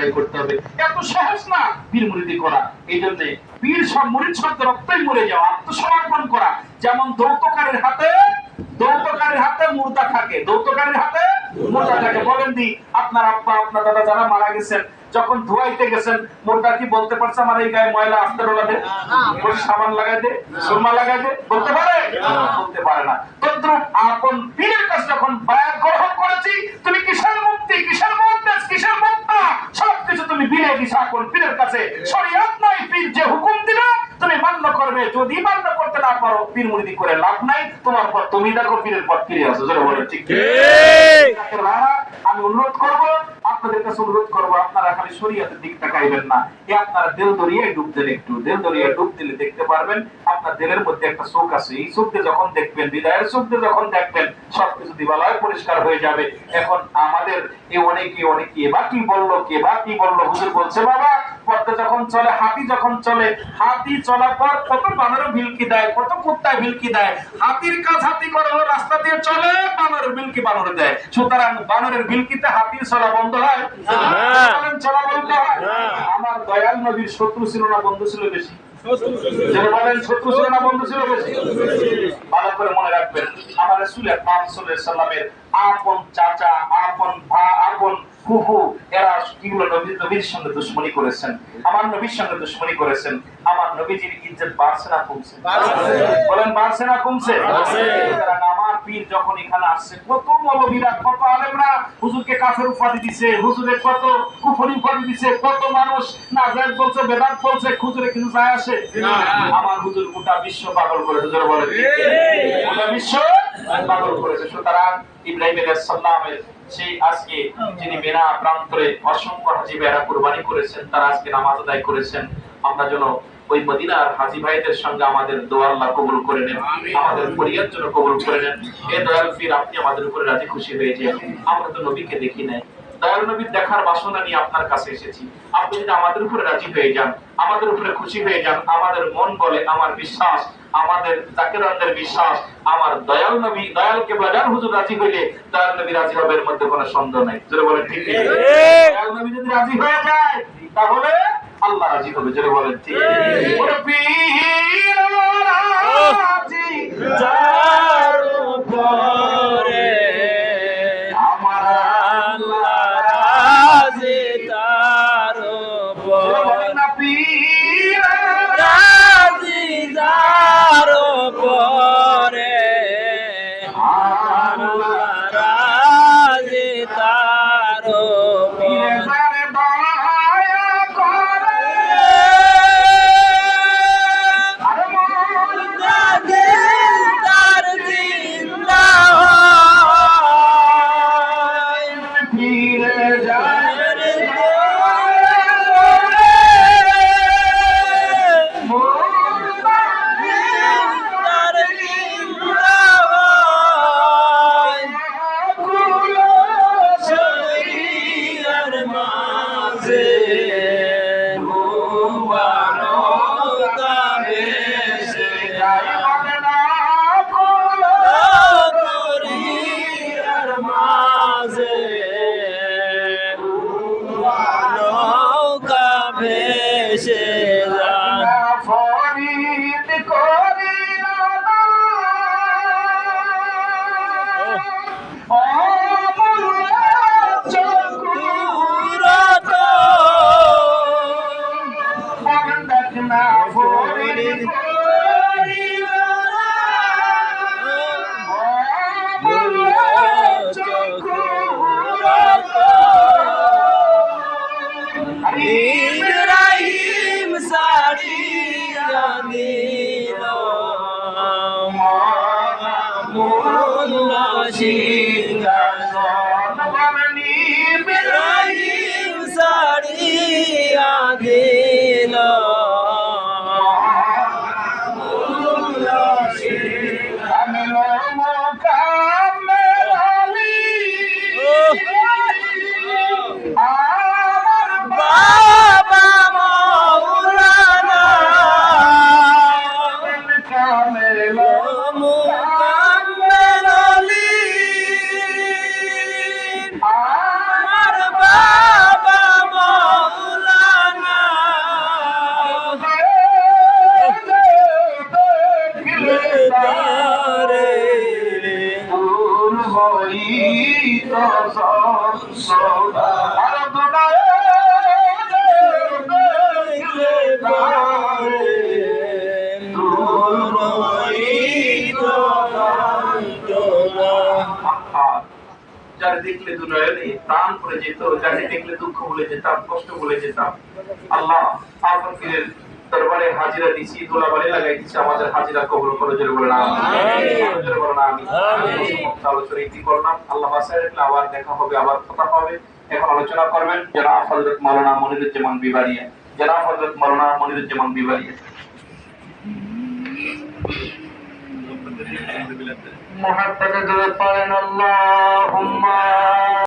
আদায় করতে হবে। এত সহজ না পীর মুরিদি করা। এই জন্য পীর সব মুরিদ শব্দের রক্তই মরে যাওয়া, আত্মসমর্পণ করা। যেমন দৌতকারের হাতে দৌতকারের হাতে মুর্দা থাকে। দৌতকারের হাতে মুর্দা থাকে। বলেন দি, আপনার আব্বা, আপনার দাদা যারা মারা গেছেন, যখন ধোয়াইতে গেছেন কি বলতে পারছে আমার এই গায়ে ময়লা আসতে রোলাতে সাবান লাগাই দে, সুরমা লাগাই দে, বলতে পারে? বলতে পারে না। তদ্রুপ আপন পীরের কাছে যখন বায়াত গ্রহণ করেছি, তুমি কিসের মুক্তি, কিসের সবকিছু তুমি বিলে দিছ এখন পীরের কাছে। শরীয়ত নাই পীর যে হুকুম দিবে তুমি মান্য করবে। যদি মান্য করতে না পারো পীর মুরিদি করে লাভ নাই। তোমার পর তুমি দেখো পীরের পর ফিরে আসো। জোরে বলে ঠিক আমি অনুরোধ করব আপনাদের কাছে অনুরোধ করব, আপনারা খালি শরীয়তের দিক তাকাইবেন না। এ আপনারা দিল দরিয়ায় ডুব দেন একটু। দিল দরিয়ায় ডুব দিলে দেখতে পারবেন আপনার দিলের মধ্যে একটা চোখ আছে। এই চোখ দিয়ে যখন দেখবেন, হৃদয়ের চোখ দিয়ে যখন দেখবেন, সবকিছু দিবালয় পরিষ্কার হয়ে যাবে। এখন আমাদের এ অনেকে অনেকে বা কি বলল, কে বা কি বলল, হুজুর বলছে, বাবা পথে যখন চলে, হাতি যখন চলে, হাতি চলার পর কত বানর ভিলকি দেয়, কত কুত্তায় ভিলকি দেয়। হাতির কাজ হাতি করে রাস্তা দিয়ে চলে, বানরের ভিলকি বানর দেয়। সুতরাং বানরের ভিলকিতে হাতির চলা বন্ধ হয় হয় আমার দয়াল নবীর শত্রু ছিল না বন্ধু ছিল বেশি শত্রু ছিল না বন্ধু ছিল বেশি ভালো করে মনে রাখবেন আমার রাসূলের পাক সাল্লামের আপন চাচা আপন ভা আপন ফুফু এরা কিগুলো নবীর নবীর সঙ্গে দুশ্মনী করেছেন। আমার নবীর সঙ্গে দুশ্মনী করেছেন। আমার নবীজির ইজ্জত বাড়ছে না কমছে। বলেন বাড়ছে না কমছে। পীর যখন এখানে আসছে কত মৌলবীরা কত আলেমরা হুজুরকে কাফের উপাধি দিছে হুজুরের কত কুফরি উপাধি দিছে কত মানুষ না বলছে বেদাত বলছে হুজুরে কিছু যায় আসে? আমার হুজুর গোটা বিশ্ব পাগল করে হুজুর বলে গোটা বিশ্ব পাগল করেছে। সুতরাং ইব্রাহিম আলাইহিস সালামের সেই আজকে যিনি মেনা প্রান্তরে অসংখ্য হাজি ভাইরা কুরবানি করেছেন তারা আজকে নামাজ আদায় করেছেন। আমরা যেন ওই মদিনার হাজি ভাইদের সঙ্গে আমাদের দোয়া আল্লাহ কবুল করে নেন আমাদের পরিবার জন্য কবুল করে নেন। এ দয়াল ফির আপনি আমাদের উপরে রাজি খুশি হয়েছে আমরা তো নবীকে দেখি নাই। দয়াল নবীর দেখার বাসনা নিয়ে আপনার কাছে এসেছি। আপনি যদি আমাদের উপরে রাজি হয়ে যান আমাদের উপরে খুশি হয়ে যান আমাদের মন বলে আমার বিশ্বাস আমাদের জাকিরানদের বিশ্বাস আমার দয়াল নবী দয়ালকে বাজার হুজুর রাজি হইলে দয়াল নবী রাজি হবে এর মধ্যে কোনো সন্দেহ নাই। জোরে বলেন ঠিক ঠিক। দয়াল নবী যদি রাজি হয়ে যায় তাহলে আল্লাহ রাজি হবে জোরে বলেন ঠিক। Oh! যারে দেখলে দু নয়নে প্রাণ পড়ে যেত, যারে দেখলে দুঃখ ভুলে যেতাম, কষ্ট ভুলে যেতাম। আল্লাহ আফকিরের দরবারে হাজিরা দিছি দোলা বাড়ি লাগাই দিছি আমাদের হাজিরা কবুল করে জোরে বলে নাম জোরে বলে নাম আলোচনা ইতি করলাম আল্লাহ মাসাইল আবার দেখা হবে আবার কথা হবে। এখন আলোচনা করবেন যারা হযরত মাওলানা মনিরুজ্জামান বিবারিয়া। যারা হযরত মাওলানা মনিরুজ্জামান বিবারিয়া। محبت درپائن اللہم